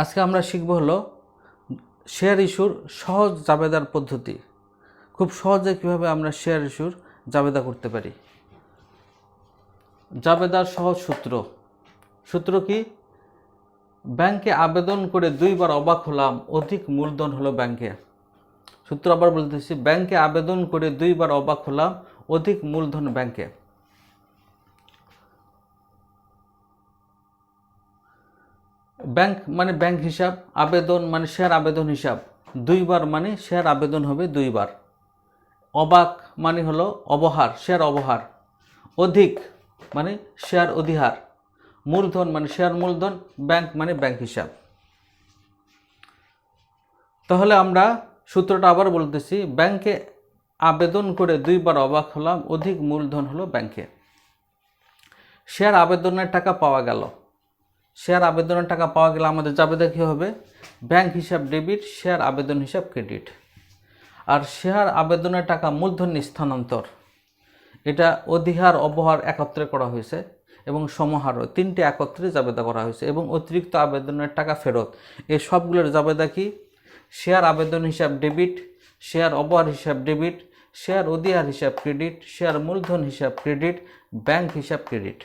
আজকে আমরা শিখব হলো শেয়ার ইস্যুর সহজ জাবেদার পদ্ধতি। খুব সহজে কীভাবে আমরা শেয়ার ইস্যুর জাবেদা করতে পারি। জাবেদার সহজ সূত্র। সূত্র কি? ব্যাংকে আবেদন করে দুইবার অবাক হলাম, অধিক মূলধন হলো ব্যাংকে। সূত্র আবার বলতেছি, ব্যাংকে আবেদন করে দুইবার অবাক হলাম, অধিক মূলধন ব্যাংকে। ব্যাংক মানে ব্যাংক হিসাব, আবেদন মানে শেয়ার আবেদন হিসাব। দুইবার মানে শেয়ার আবেদন হবে দুইবার। অবাক মানে হলো অবহার শেয়ার অবহার। অধিক মানে শেয়ার অধিহার। মূলধন মানে শেয়ার মূলধন, ব্যাংক মানে ব্যাংক হিসাব। তাহলে আমরা সূত্রটা আবার বলতেছি, ব্যাংকে আবেদন করে দুইবার অবাক হলাম, অধিক মূলধন হলো ব্যাংকে। শেয়ার আবেদনের টাকা পাওয়া গেল। শেয়ার আবেদনের টাকা পাওয়া গেলে আমাদের জাবেদা কী হবে। ব্যাংক হিসাব ডেবিট, শেয়ার আবেদন হিসাব ক্রেডিট। আর শেয়ার আবেদনের টাকা মূলধন স্থানান্তর। এটা অধিহার অবহার একত্রে করা হয়েছে এবং সমাহারও তিনটে একত্রে জাবেদা করা হয়েছে এবং অতিরিক্ত আবেদনের টাকা ফেরত। এই সবগুলোর জাবেদা কি? শেয়ার আবেদন হিসাব ডেবিট, শেয়ার অবহার হিসাব ডেবিট, শেয়ার অধিহার হিসাব ক্রেডিট, শেয়ার মূলধন হিসাব ক্রেডিট, ব্যাংক হিসাব ক্রেডিট।